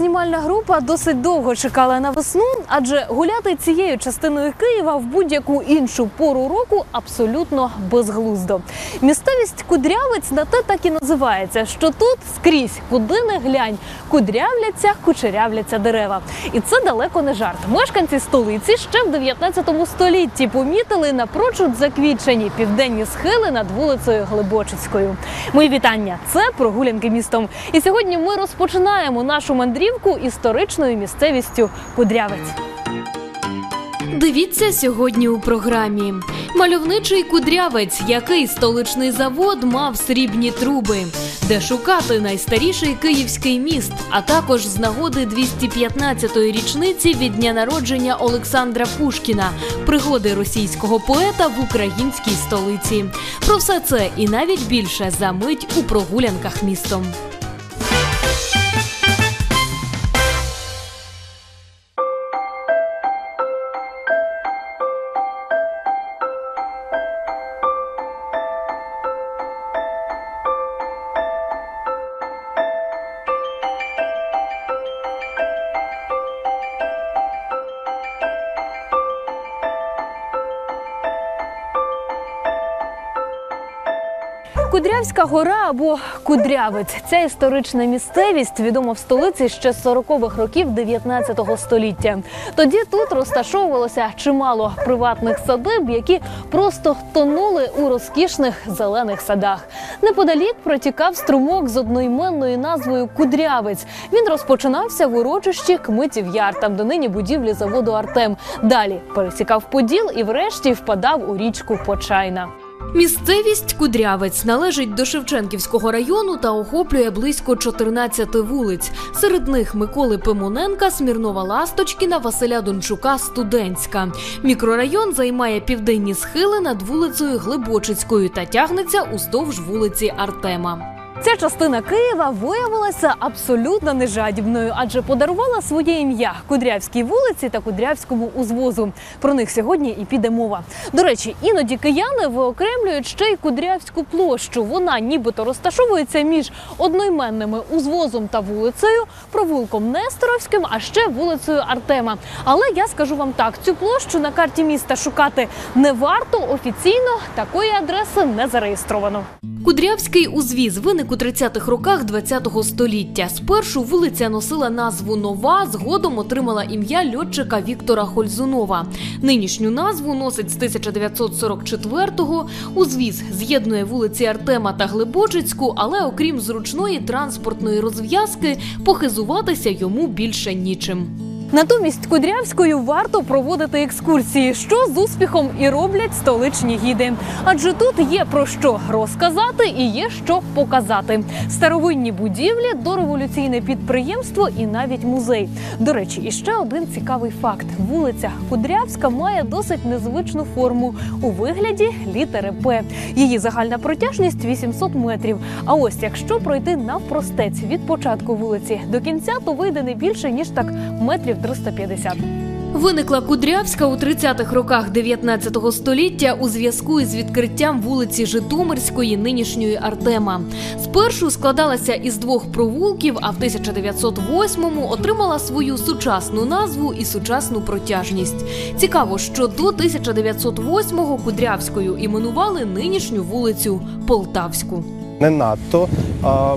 знімальна група досить довго чекала на весну, адже гуляти цією частиною Києва в будь-яку іншу пору року абсолютно безглуздо. Місцевість Кудрявець на те так і називається, що тут скрізь, куди не глянь, кудрявляться, кучерявляться дерева. І це далеко не жарт. Мешканці столиці ще в 19 столітті помітили напрочуд заквітчені південні схили над вулицею Глибочицькою. Мої вітання! Це прогулянки містом. І сьогодні ми розпочинаємо нашу мандрівку історичною місцевістю Кудрявець. Дивіться сьогодні у програмі. Мальовничий кудрявець, який столичний завод мав срібні труби, де шукати найстаріший київський міст, а також з нагоди 215-ї річниці від дня народження Олександра Пушкіна, пригоди російського поета в українській столиці. Про все це і навіть більше за мить у прогулянках містом. Кудрявська гора або Кудрявець. Ця історична місцевість відома в столиці ще з 40-х років 19 століття. Тоді тут розташовувалося чимало приватних садиб, які просто тонули у розкішних зелених садах. Неподалік протікав струмок з одноіменною назвою Кудрявець. Він розпочинався в урочищі Кмитів Яр, там до нині будівлі заводу Артем. Далі пересікав Поділ і врешті впадав у річку Почайна. Місцевість Кудрявець належить до Шевченківського району та охоплює близько 14 вулиць. Серед них Миколи Пимоненка, Смірнова Ласточкіна, Василя Дончука, Студентська. Мікрорайон займає південні схили над вулицею Глибочицькою та тягнеться уздовж вулиці Артема. Ця частина Києва виявилася абсолютно нежадібною, адже подарувала своє ім'я Кудрявській вулиці та Кудрявському узвозу. Про них сьогодні і піде мова. До речі, іноді кияни виокремлюють ще й Кудрявську площу. Вона нібито розташовується між одноіменними узвозом та вулицею, провулком Несторовським, а ще вулицею Артема. Але я скажу вам так: цю площу на карті міста шукати не варто. Офіційно такої адреси не зареєстровано. Кудрявський узвіз виник у 30-х роках х століття. Спершу вулиця носила назву Нова, згодом отримала ім'я льотчика Віктора Хользунова. Нинішню назву носить з 1944-го. Узвіз з'єднує вулиці Артема та Глибочицьку, але окрім зручної транспортної розв'язки, похизуватися йому більше нічим. Натомість Кудрявською варто проводити екскурсії, що з успіхом і роблять столичні гіди. Адже тут є про що розказати і є що показати. Старовинні будівлі, дореволюційне підприємство і навіть музей. До речі, і ще один цікавий факт: вулиця Кудрявська має досить незвичну форму у вигляді літери П. Її загальна протяжність 800 метрів. А ось якщо пройти навпростець від початку вулиці до кінця, то вийде не більше ніж так метрів 350. Виникла Кудрявська у 30-х роках 19 століття у зв'язку із відкриттям вулиці Житомирської, нинішньої Артема. Спершу складалася із двох провулків, а в 1908-му отримала свою сучасну назву і сучасну протяжність. Цікаво, що до 1908-го Кудрявською іменували нинішню вулицю Полтавську. Не надто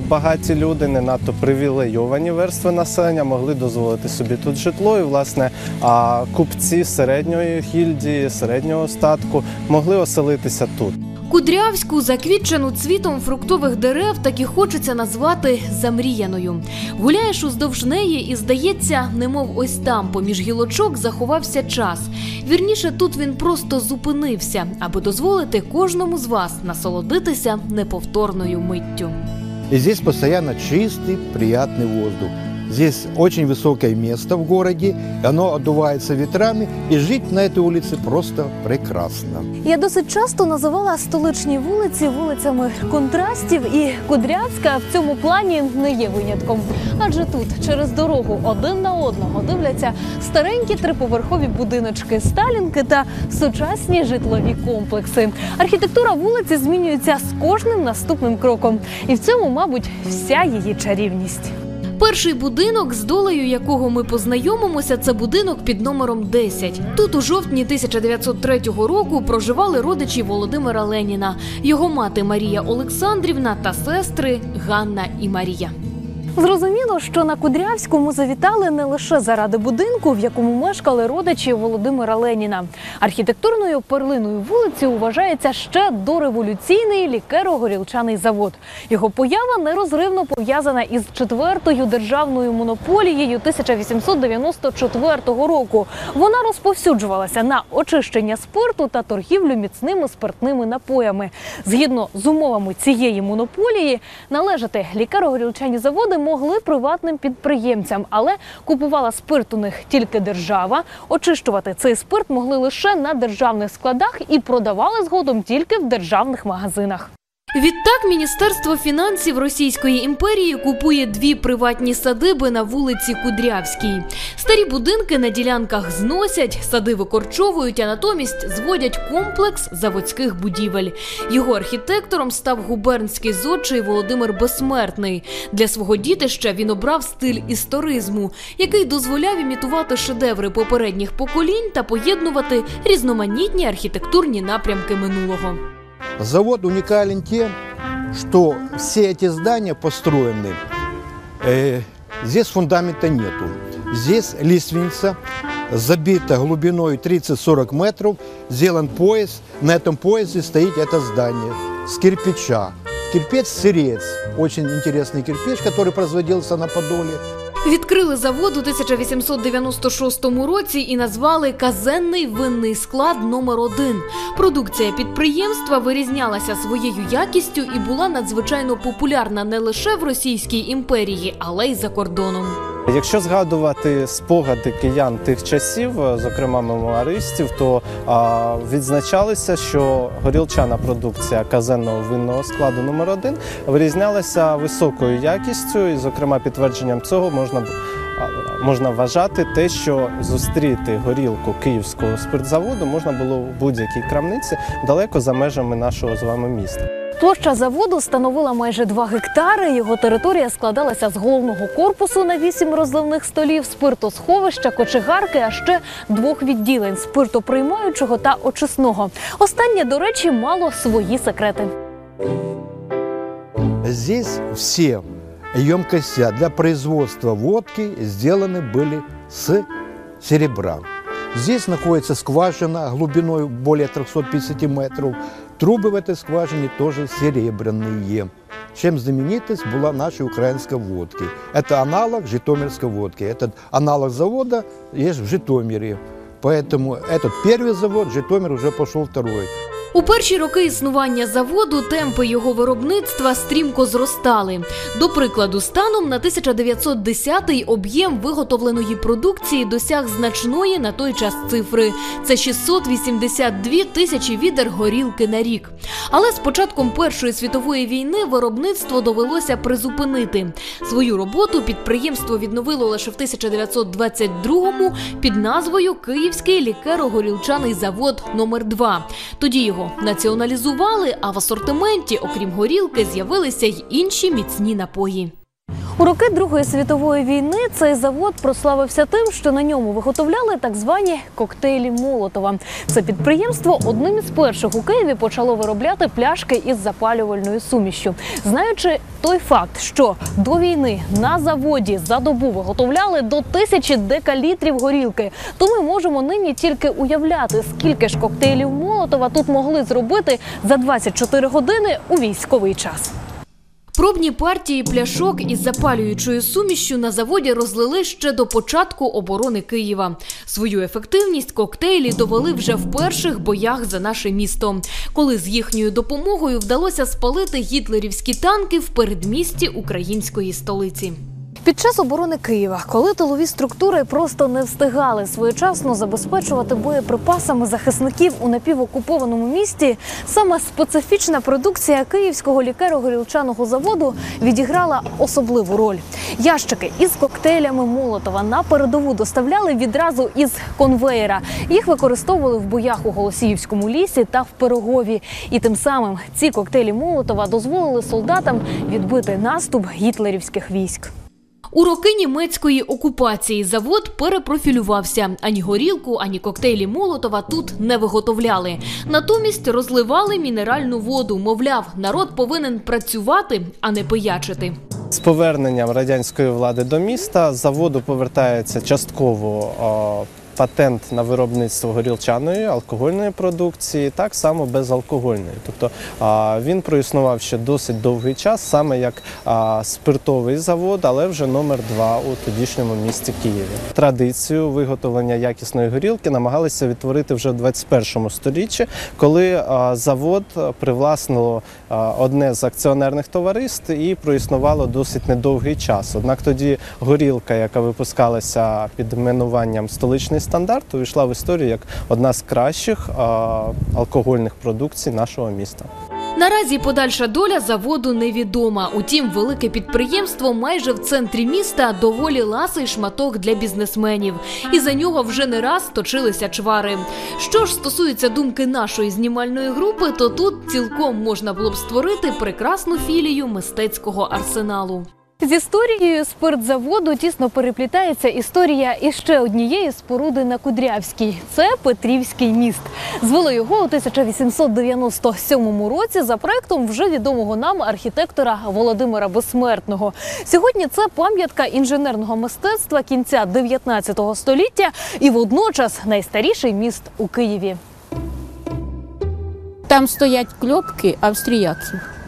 багаті люди, не надто привілейовані верстви населення могли дозволити собі тут житло. І, власне, купці середньої гільдії, середнього статку могли оселитися тут. Кудрявську, заквітчену цвітом фруктових дерев, так і хочеться назвати замріяною. Гуляєш уздовж неї, і здається, немов ось там, поміж гілочок, заховався час. Вірніше, тут він просто зупинився, аби дозволити кожному з вас насолодитися неповторною миттю. И здесь постоянно чистый, приятный воздух. Здесь очень высокое место в городе, оно отдувается ветрами, и жить на этой улице просто прекрасно. Я досить часто називала столичні вулиці вулицями контрастів, і Кудрявська в цьому плані не є винятком. Адже тут через дорогу один на одного дивляться старенькі триповерхові будиночки, сталінки та сучасні житлові комплекси. Архітектура вулиці змінюється з кожним наступним кроком, і в цьому, мабуть, вся її чарівність. Перший будинок, з долею якого ми познайомимося, це будинок під номером 10. Тут у жовтні 1903 року проживали родичі Володимира Леніна, його мати Марія Олександрівна та сестри Ганна і Марія. Зрозуміло, що на Кудрявському завітали не лише заради будинку, в якому мешкали родичі Володимира Леніна. Архітектурною перлиною вулиці вважається ще дореволюційний лікеро-горілчаний завод. Його поява нерозривно пов'язана із четвертою державною монополією 1894 року. Вона розповсюджувалася на очищення спирту та торгівлю міцними спиртними напоями. Згідно з умовами цієї монополії, належати лікеро-горілчані заводи могли приватним підприємцям, але купувала спирт у них тільки держава. Очищувати цей спирт могли лише на державних складах і продавали згодом тільки в державних магазинах. Відтак Міністерство фінансів Російської імперії купує дві приватні садиби на вулиці Кудрявській. Старі будинки на ділянках зносять, сади викорчовують, а натомість зводять комплекс заводських будівель. Його архітектором став губернський зодчий Володимир Безсмертний. Для свого дітища він обрав стиль історизму, який дозволяв імітувати шедеври попередніх поколінь та поєднувати різноманітні архітектурні напрямки минулого. Завод уникален тем, что все эти здания построены, э, здесь фундамента нету. Здесь лиственница, забита глубиной 30-40 метров, сделан пояс. На этом поясе стоит это здание с кирпича. Кирпич сырец, очень интересный кирпич, который производился на Подоле. Відкрили завод у 1896 році і назвали казенний винний склад номер 1 Продукція підприємства вирізнялася своєю якістю і була надзвичайно популярна не лише в Російській імперії, але й за кордоном. Якщо згадувати спогади киян тих часів, е, зокрема мемуаристів, то а, відзначалося, що горілчана продукція казенного винного складу номер 1 вирізнялася високою якістю, і, зокрема, підтвердженням цього можна можна вважати те, що зустріти горілку київського спиртзаводу можна було в будь-якій крамниці далеко за межами нашого з вами міста. Площа заводу становила майже 2 гектари. Його територія складалася з головного корпусу на 8 розливних столів, спиртосховища, кочегарки, а ще двох відділень спиртоприймаючого та очисного. Останнє, до речі, мало свої секрети. Здесь все емкости для производства водки сделаны были с серебра. Здесь находится скважина глубиной более 350 метров. Трубы в этой скважине тоже серебряные. Чем знаменитость была нашей украинской водки. Это аналог житомирской водки. Этот аналог завода есть в Житомире. Поэтому этот первый завод, Житомир уже пошел второй. У перші роки існування заводу темпи його виробництва стрімко зростали. До прикладу, станом на 1910-й об'єм виготовленої продукції досяг значної на той час цифри. Це 682 тисячі відер горілки на рік. Але з початком Першої світової війни виробництво довелося призупинити. Свою роботу підприємство відновило лише в 1922-му під назвою Київський лікеро-горілчаний завод номер 2 Тоді його націоналізували, а в асортименті, окрім горілки, з'явилися й інші міцні напої. У роки Другої світової війни цей завод прославився тим, що на ньому виготовляли так звані коктейлі Молотова. Це підприємство одним із перших у Києві почало виробляти пляшки із запалювальною сумішю. Знаючи той факт, що до війни на заводі за добу виготовляли до тисячі декалітрів горілки, то ми можемо нині тільки уявляти, скільки ж коктейлів Молотова тут могли зробити за 24 години у військовий час. Пробні партії пляшок із запалюючою сумішю на заводі розлили ще до початку оборони Києва. Свою ефективність коктейлі довели вже в перших боях за наше місто, коли з їхньою допомогою вдалося спалити гітлерівські танки в передмісті української столиці. Під час оборони Києва, коли тилові структури просто не встигали своєчасно забезпечувати боєприпасами захисників у напівокупованому місті, саме специфічна продукція київського лікеро-горілчаного заводу відіграла особливу роль. Ящики із коктейлями Молотова на передову доставляли відразу із конвеєра. Їх використовували в боях у Голосіївському лісі та в Пирогові. І тим самим ці коктейлі Молотова дозволили солдатам відбити наступ гітлерівських військ. У роки німецької окупації завод перепрофілювався. Ані горілку, ані коктейлі Молотова тут не виготовляли. Натомість розливали мінеральну воду. Мовляв, народ повинен працювати, а не пиячити. З поверненням радянської влади до міста заводу повертається частково патент на виробництво горілчаної алкогольної продукції, так само безалкогольної. Тобто він проіснував ще досить довгий час, саме як спиртовий завод, але вже номер два у тодішньому місті Києві. Традицію виготовлення якісної горілки намагалися відтворити вже в 21 сторіччі, коли завод привласнило одне з акціонерних товариств і проіснувало досить недовгий час. Однак тоді горілка, яка випускалася під іменуванням столичний стандарт, увійшла в історію як одна з кращих алкогольних продукцій нашого міста. Наразі подальша доля заводу невідома. Утім, велике підприємство майже в центрі міста доволі ласий шматок для бізнесменів, і за нього вже не раз точилися чвари. Що ж стосується думки нашої знімальної групи, то тут цілком можна було б створити прекрасну філію мистецького арсеналу. З історією спиртзаводу тісно переплітається історія іще однієї споруди на Кудрявській. Це Петрівський міст. Звели його у 1897 році за проектом вже відомого нам архітектора Володимира Безсмертного. Сьогодні це пам'ятка інженерного мистецтва кінця 19 століття і водночас найстаріший міст у Києві. Там стоять кльопки австріяків.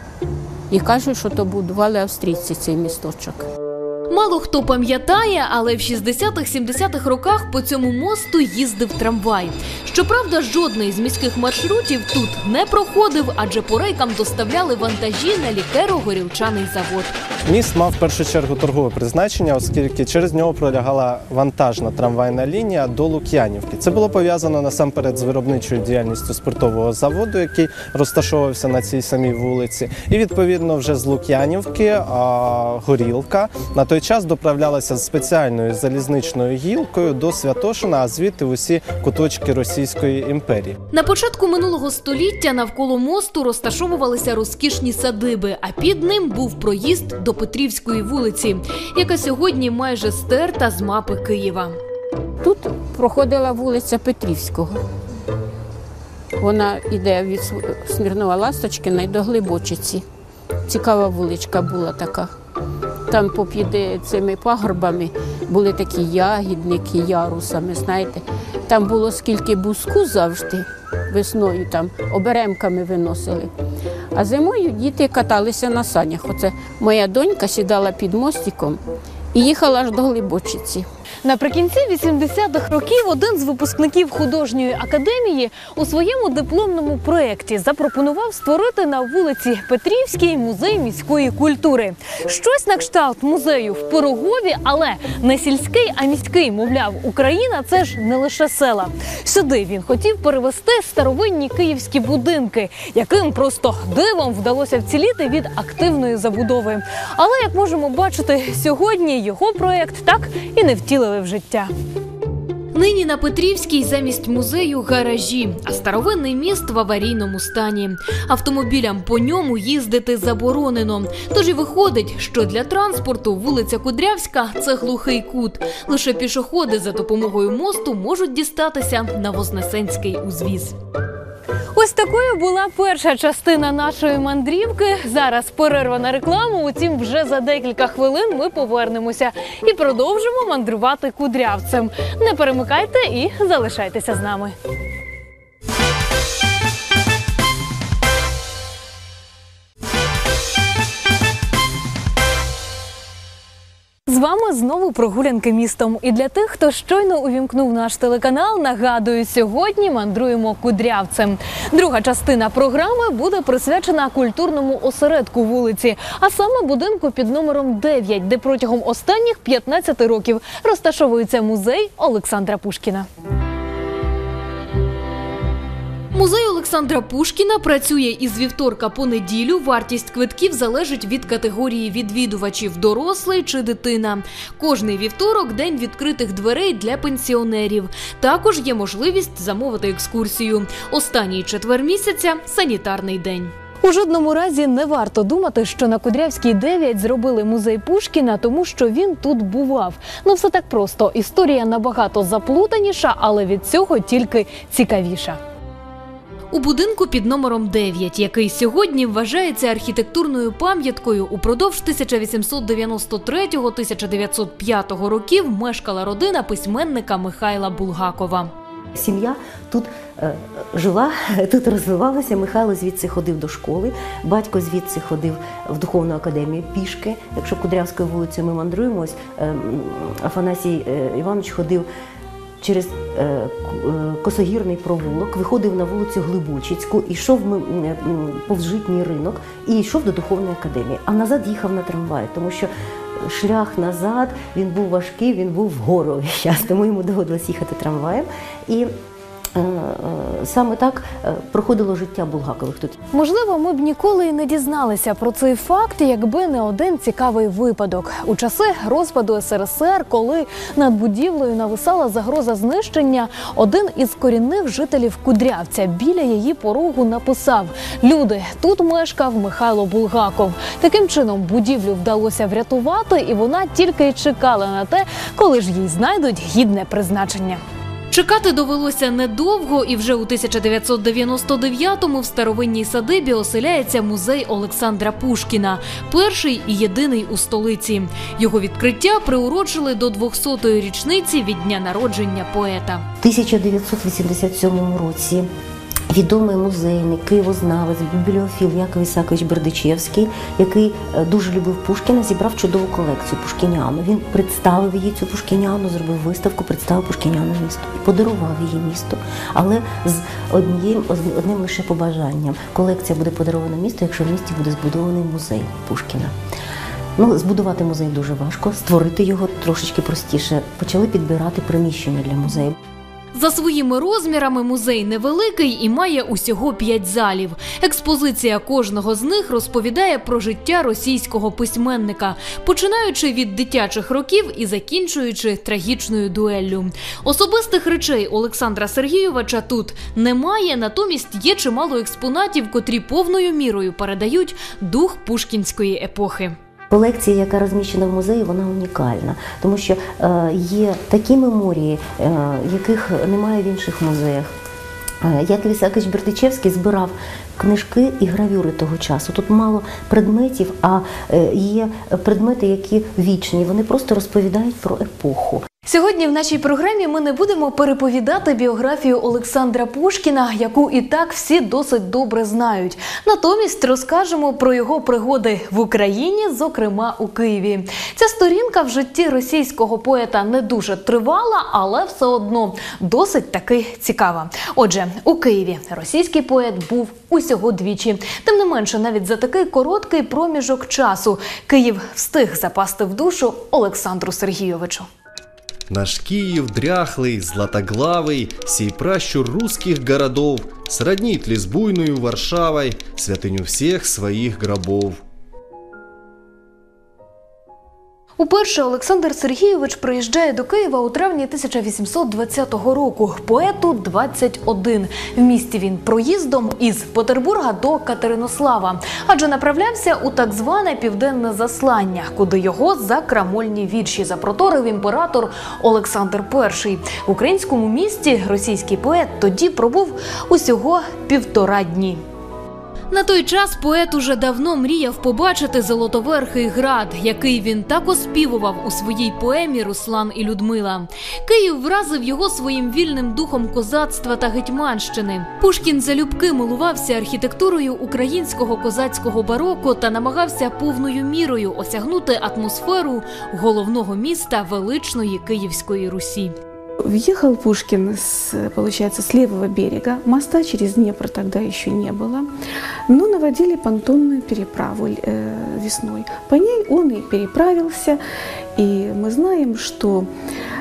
І кажуть, що то будували австрійці цей місточок. Мало хто пам'ятає, але в 60-70-х роках по цьому мосту їздив трамвай. Щоправда, жодний з міських маршрутів тут не проходив, адже по рейкам доставляли вантажі на лікеро-горілчаний завод. Міст мав в першу чергу торгове призначення, оскільки через нього пролягала вантажна трамвайна лінія до Лук'янівки. Це було пов'язано насамперед з виробничою діяльністю спиртового заводу, який розташовувався на цій самій вулиці. І відповідно вже з Лук'янівки а, горілка на той час доправлялася з спеціальною залізничною гілкою до Святошина, а звідти в усі куточки Російської імперії. На початку минулого століття навколо мосту розташовувалися розкішні садиби, а під ним був проїзд до Петрівської вулиці, яка сьогодні майже стерта з мапи Києва. Тут проходила вулиця Петрівського. Вона йде від Смірнова Ласточкина й до Глибочиці. Цікава вуличка була така. Там попід цими пагорбами були такі ягідники ярусами, знаєте. Там було скільки буску завжди весною, там оберемками виносили. А зимою діти каталися на санях. Оце моя донька сідала під мостиком і їхала аж до Глибочиці. Наприкінці 80-х років один з випускників художньої академії у своєму дипломному проєкті запропонував створити на вулиці Петрівській музей міської культури. Щось на кшталт музею в Пирогові, але не сільський, а міський. Мовляв, Україна це ж не лише села. Сюди він хотів перевести старовинні київські будинки, яким просто дивом вдалося вціліти від активної забудови. Але як можемо бачити, сьогодні його проєкт так і не втілили в життя. Нині на Петрівській замість музею гаражі, а старовинний міст в аварійному стані. Автомобілям по ньому їздити заборонено. Тож і виходить, що для транспорту вулиця Кудрявська це глухий кут. Лише пішоходи за допомогою мосту можуть дістатися на Вознесенський узвіз. Ось такою була перша частина нашої мандрівки. Зараз перерва на рекламу. Утім, вже за декілька хвилин ми повернемося і продовжимо мандрувати кудрявцем. Не перемикайте і залишайтеся з нами. З вами знову прогулянки містом. І для тих, хто щойно увімкнув наш телеканал, нагадую, сьогодні мандруємо кудрявцем. Друга частина програми буде присвячена культурному осередку вулиці, а саме будинку під номером 9, де протягом останніх 15 років розташовується музей Олександра Пушкіна. Музей Олександра Пушкіна працює із вівторка по неділю. Вартість квитків залежить від категорії відвідувачів дорослий чи дитина. Кожний вівторок день відкритих дверей для пенсіонерів. Також є можливість замовити екскурсію. Останній четвер місяця санітарний день. У жодному разі не варто думати, що на Кудрявській 9 зробили музей Пушкіна, тому що він тут бував. Ну все так просто. Історія набагато заплутаніша, але від цього тільки цікавіша. У будинку під номером 9, який сьогодні вважається архітектурною пам'яткою, упродовж 1893-1905 років мешкала родина письменника Михайла Булгакова. Сім'я тут е, жила, тут розвивалася. Михайло звідси ходив до школи, батько звідси ходив в духовну академію пішки. Якщо Кудрявською вулицею ми мандруємо, ось е, Афанасій е, Іванович ходив через е, е, Косогірний провулок, виходив на вулицю Глибочицьку, йшов м, повз житній ринок і йшов до духовної академії. А назад їхав на трамваї, тому що шлях назад він був важкий, він був вгору час, тому йому доводилось їхати трамваєм. І е, е, саме так е, проходило життя Булгакових тут. Можливо, ми б ніколи і не дізналися про цей факт, якби не один цікавий випадок. У часи розпаду СРСР, коли над будівлею нависала загроза знищення, один із корінних жителів Кудрявця біля її порогу написав: Люди, тут мешкав Михайло Булгаков. Таким чином будівлю вдалося врятувати, і вона тільки й чекала на те, коли ж їй знайдуть гідне призначення. Чекати довелося недовго, і вже у 1999-му в старовинній садибі оселяється музей Олександра Пушкіна, перший і єдиний у столиці. Його відкриття приурочили до 200-ї річниці від дня народження поета. У 1987 році відомий музейник, києвознавець, бібліофіл Яков Ісакович Бердичевський, який е, дуже любив Пушкіна, зібрав чудову колекцію Пушкіняну. Він представив її цю Пушкіняну, зробив виставку, представив Пушкіняну місту і подарував її місту. Але з однією одним лише побажанням: колекція буде подарована місту, якщо в місті буде збудований музей Пушкіна. Ну, збудувати музей дуже важко, створити його трошечки простіше. Почали підбирати приміщення для музею. За своїми розмірами музей невеликий і має усього п'ять залів. Експозиція кожного з них розповідає про життя російського письменника, починаючи від дитячих років і закінчуючи трагічною дуеллю. Особистих речей Олександра Сергійовича тут немає, натомість є чимало експонатів, котрі повною мірою передають дух пушкінської епохи. Колекція, яка розміщена в музеї, вона унікальна, тому що е, є такі меморії, е, яких немає в інших музеях. Як Яків Ісакович Бердичевський збирав книжки і гравюри того часу. Тут мало предметів, а е, є предмети, які вічні. Вони просто розповідають про епоху. Сьогодні в нашій програмі ми не будемо переповідати біографію Олександра Пушкіна, яку і так всі досить добре знають. Натомість розкажемо про його пригоди в Україні, зокрема у Києві. Ця сторінка в житті російського поета не дуже тривала, але все одно досить таки цікава. Отже, у Києві російський поет був усього двічі. Тим не менше, навіть за такий короткий проміжок часу Київ встиг запасти в душу Олександру Сергійовичу. Наш Киев дряхлый, златоглавый, сей пращур русских городов, сроднит ли с буйную Варшавой святыню всех своих гробов. Уперше Олександр Сергійович приїжджає до Києва у травні 1820 року. Поету 21. В місті він проїздом із Петербурга до Катеринослава, адже направлявся у так зване південне заслання, куди його за крамольні вірші запроторив імператор Олександр І. В українському місті російський поет тоді пробув усього півтора дні. На той час поет уже давно мріяв побачити Золотоверхий град, який він так оспівував у своїй поемі Руслан і Людмила. Київ вразив його своїм вільним духом козацтва та гетьманщини. Пушкін залюбки милувався архітектурою українського козацького бароко та намагався повною мірою осягнути атмосферу головного міста величної Київської Русі. Въехал Пушкин, с, получается, с левого берега. Моста через Днепр тогда еще не было. Но наводили понтонную переправу э, весной. По ней он и переправился. И мы знаем, что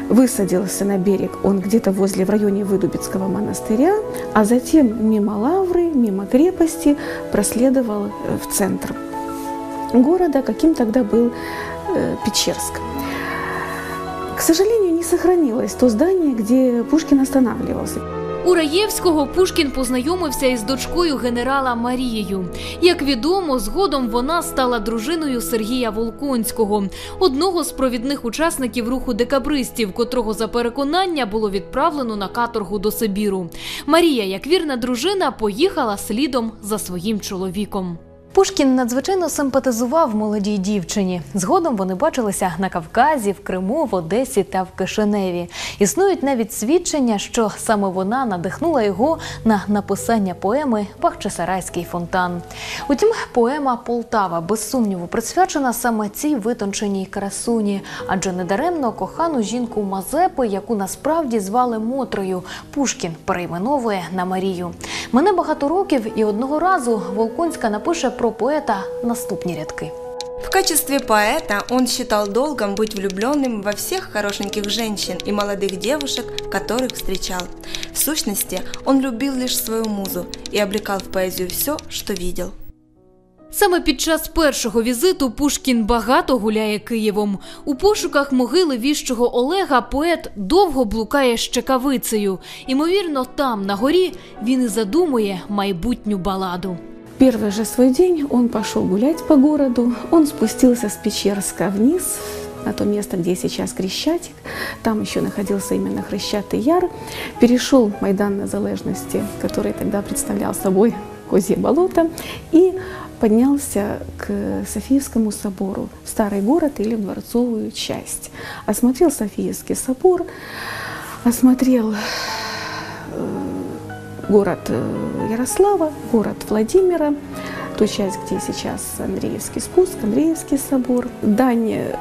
высадился на берег он где-то возле, в районе Выдубицкого монастыря, а затем мимо Лавры, мимо крепости проследовал э, в центр города, каким тогда был э, Печерск. К сожалению, сохранилось то здание, где Пушкин останавливался. У Раєвського Пушкін познайомився із дочкою генерала Марією. Як відомо, згодом вона стала дружиною Сергія Волконського, одного з провідних учасників руху декабристів, котрого за переконання було відправлено на каторгу до Сибіру. Марія, як вірна дружина, поїхала слідом за своїм чоловіком. Пушкін надзвичайно симпатизував молодій дівчині. Згодом вони бачилися на Кавказі, в Криму, в Одесі та в Кишиневі. Існують навіть свідчення, що саме вона надихнула його на написання поеми Бахчисарайський фонтан. Утім, поема Полтава без сумніву присвячена саме цій витонченій красуні, адже недаремно кохану жінку Мазепи, яку насправді звали Мотрою, Пушкін перейменовує на Марію. Мене багато років, і одного разу Волконська напише про поета наступні рядки. В качестве поэта он считал долгом быть влюбленным во всех хорошеньких женщин и молодых девушек, которых встречал. В сущности, он любил лишь свою музу и облекал в поэзию все, что видел. Саме під час першого візиту Пушкін багато гуляє Києвом. У пошуках могили віщого Олега поет довго блукає щекавицею. Імовірно, там, на горі, він і задумує майбутню баладу. Первый же свой день он пошел гулять по городу. Он спустился с Печерска вниз, на то место, где сейчас Крещатик. Там еще находился именно Хрещатый Яр. Перешел Майдан Незалежности, который тогда представлял собой Козье болото, и поднялся к Софийскому собору, в старый город или в дворцовую часть. Осмотрел Софийский собор, осмотрел э, город э, Ярослава, город Владимира, ту часть, где сейчас Андреевский спуск, Андреевский собор. Дань э,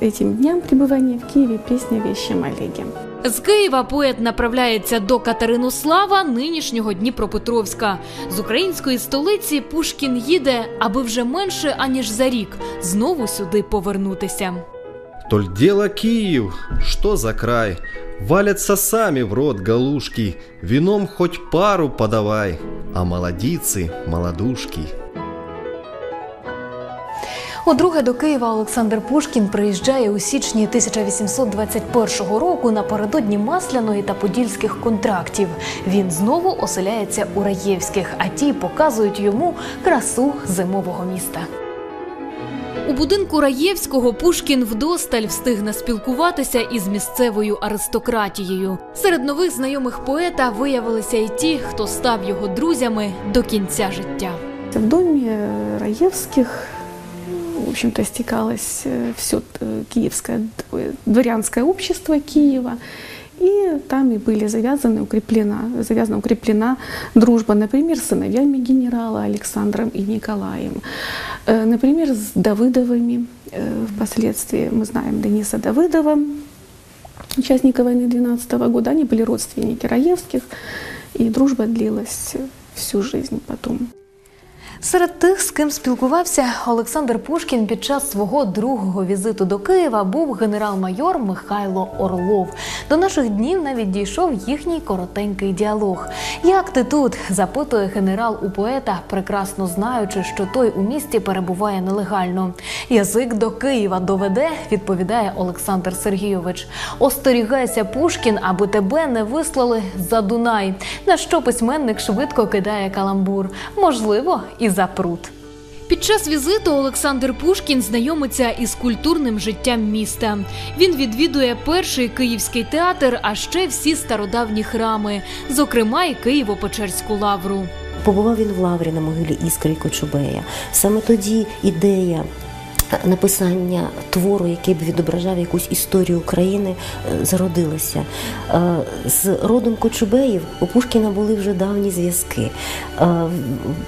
этим дням пребывания в Киеве песня о вещем Олеге. З Києва поет направляється до Катеринослава, нинішнього Дніпропетровська. З української столиці Пушкін їде, аби вже менше аніж за рік знову сюди повернутися. Толь дело Киев, что за край? Валятся сами в рот галушки, вином хоть пару подавай, а молодицы, молодушки. Удруге до Києва Олександр Пушкін приїжджає у січні 1821 року напередодні Масляної та Подільських контрактів. Він знову оселяється у Раєвських, а ті показують йому красу зимового міста. У будинку Раєвського Пушкін вдосталь встигне спілкуватися із місцевою аристократією. Серед нових знайомих поета виявилися й ті, хто став його друзями до кінця життя. В доме Раевских, в общем-то, стекалось все киевское дворянское общество Киева. И там и были завязаны, укреплена, завязана, укреплена дружба, например, с сыновьями генерала Александром и Николаем. Э, Например, с Давыдовыми. Э, Впоследствии мы знаем Дениса Давыдова, участника войны 12 года. Они были родственники Раевских, и дружба длилась всю жизнь потом. Серед тих, з ким спілкувався Олександр Пушкін під час свого другого візиту до Києва, був генерал-майор Михайло Орлов. До наших днів навіть дійшов їхній коротенький діалог. Як ти тут? запитує генерал у поета, прекрасно знаючи, що той у місті перебуває нелегально. Язик до Києва доведе, відповідає Олександр Сергійович. Остерігайся, Пушкін, аби тебе не вислали за Дунай. На що письменник швидко кидає каламбур. Можливо, і за пруд. Під час візиту Олександр Пушкін знайомиться із культурним життям міста. Він відвідує перший київський театр, а ще всі стародавні храми, зокрема і Києво-Печерську лавру. Побував він в Лаврі на могилі Іскри Кочубея. Саме тоді ідея написання твору, який б відображав якусь історію України, е, зародилася. Е, З родом Кочубеїв у Пушкіна були вже давні зв'язки. Е,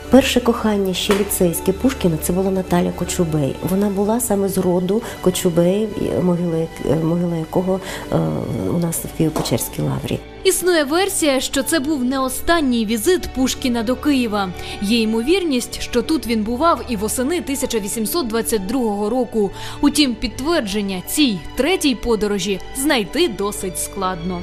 Перше кохання ще ліцейське Пушкіна це була Наталя Кочубей. Вона була саме з роду Кочубеїв, могила, якого у нас в Києво-Печерській лаврі. Існує версія, що це був не останній візит Пушкіна до Києва. Є ймовірність, що тут він бував і восени 1822 року. Утім, підтвердження цій третій подорожі знайти досить складно.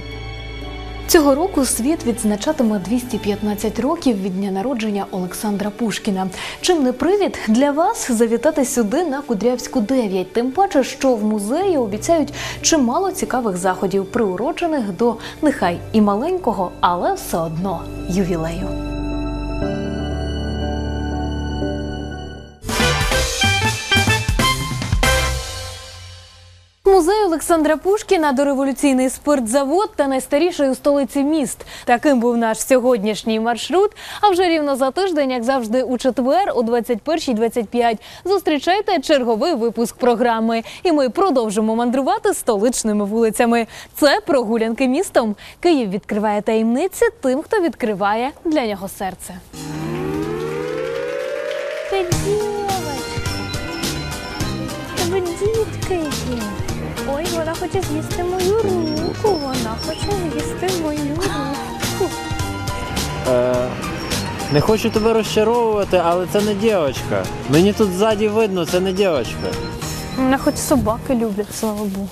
Цього року світ відзначатиме 215 років від дня народження Олександра Пушкіна. Чим не привід для вас завітати сюди на Кудрявську 9. Тим паче, що в музеї обіцяють чимало цікавих заходів, приурочених до нехай і маленького, але все одно ювілею. Музей Олександра Пушкіна, дореволюційний спиртзавод та найстаріший у столиці міст. Таким був наш сьогоднішній маршрут. А вже рівно за тиждень, як завжди, у четвер, о 21.25, зустрічайте черговий випуск програми. І ми продовжимо мандрувати столичними вулицями. Це прогулянки містом. Київ відкриває таємниці тим, хто відкриває для нього серце. Ти дівочка. Тебе дітки є. Ой, вона хоче з'їсти мою руку. Вона хоче з'їсти мою руку. Е, не хочу тебе розчаровувати, але це не дівчинка. Мені тут ззаді видно, це не дівчинка. Вона хоч собаки люблять, слава Богу.